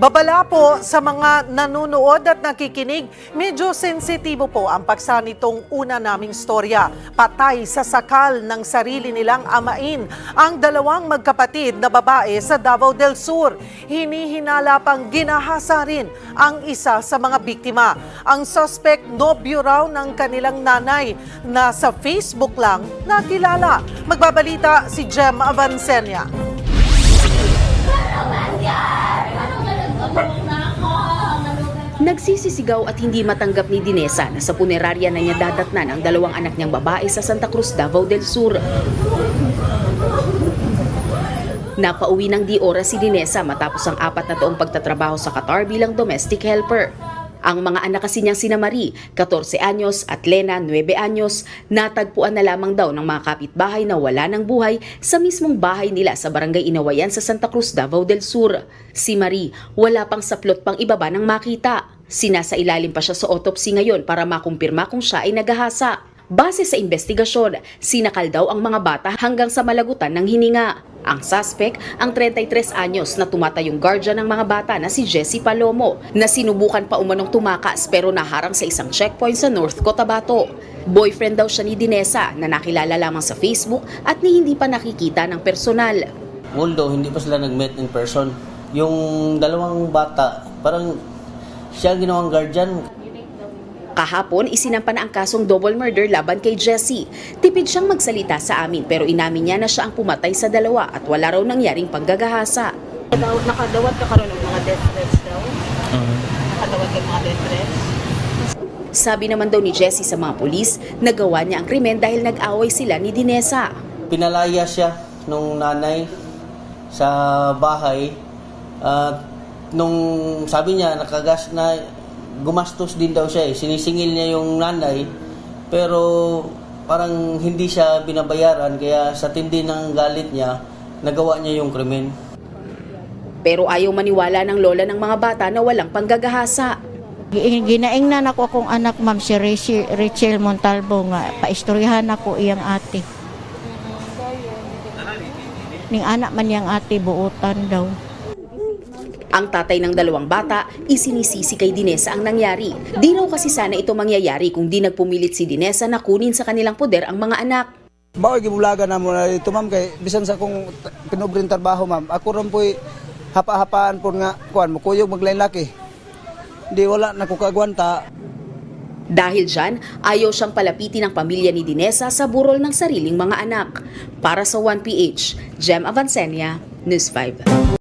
Babala po sa mga nanonood at nakikinig, medyo sensitibo po ang paksa nitong una naming storya. Patay sa sakal ng sarili nilang amain ang dalawang magkapatid na babae sa Davao del Sur. Hinihinala pang ginahasa rin ang isa sa mga biktima. Ang suspect nobyo raw ng kanilang nanay na sa Facebook lang nakilala. Magbabalita si Jem Avancenia. Nagsisisigaw at hindi matanggap ni Dinesa na sa punerarya na niya dadatnan ang dalawang anak niyang babae sa Santa Cruz, Davao del Sur. Napauwi ng di oras si Dinesa matapos ang apat na taong pagtatrabaho sa Qatar bilang domestic helper. Ang mga anak kasi niyang sina Marie, 14 anyos at Lena, 9 anyos, natagpuan na lamang daw ng mga kapitbahay na wala ng buhay sa mismong bahay nila sa barangay Inawayan sa Santa Cruz, Davao del Sur. Si Marie, wala pang saplot pang ibaba ng makita. Sinasa ilalim pa siya sa autopsy ngayon para makumpirma kung siya ay nagahasa. Base sa investigasyon, sinakal daw ang mga bata hanggang sa malagutan ng hininga. Ang suspect, ang 33 anyos na tumatayong guardian ng mga bata na si Jessie Palomo na sinubukan pa umanong tumakas pero naharang sa isang checkpoint sa North Cotabato. Boyfriend daw siya ni Dinesa na nakilala lamang sa Facebook at ni hindi pa nakikita ng personal. Although hindi pa sila nag-meet in person, yung dalawang bata, parang siya ang ginawang guardian. Kahapon, isinampa na ang kasong double murder laban kay Jessie. Tipid siyang magsalita sa amin pero inamin niya na siya ang pumatay sa dalawa at wala raw nangyaring panggagahasa. Daw, nakadawat ka karon ng mga death threats daw. Nakadawat ka ng mga death threats. Sabi naman daw ni Jessie sa mga pulis, nagawa niya ang krimen dahil nag-away sila ni Dinesa. Pinalaya siya nung nanay sa bahay at nung sabi niya nakagas na gumastos din daw siya eh. Sinisingil niya yung nanay pero parang hindi siya binabayaran kaya sa tindi ng galit niya nagawa niya yung krimen. Pero ayaw maniwala ng lola ng mga bata na walang panggagahasa. Gi- Ginaingnan ako akong anak, ma'am, si Rachel, Montalvo nga. Paistoryahan ako iyang ate. Ning anak man niyang ate, buutan daw. Ang tatay ng dalawang bata, isinisisi kay Dinesa ang nangyari. Di raw kasi sana ito mangyayari kung di nagpumilit si Dinesa na kunin sa kanilang poder ang mga anak. Mao gibulaga na mo na dito ma'am kay bisan sa akong t- pinubring trabaho ma'am. Ako ron po'y hapa-hapaan po nga kuan mo kuyog maglain laki. Di wala na ko kagwanta. Dahil dyan, ayaw siyang palapitin ng pamilya ni Dinesa sa burol ng sariling mga anak. Para sa 1PH, Jem Avancenia, News 5.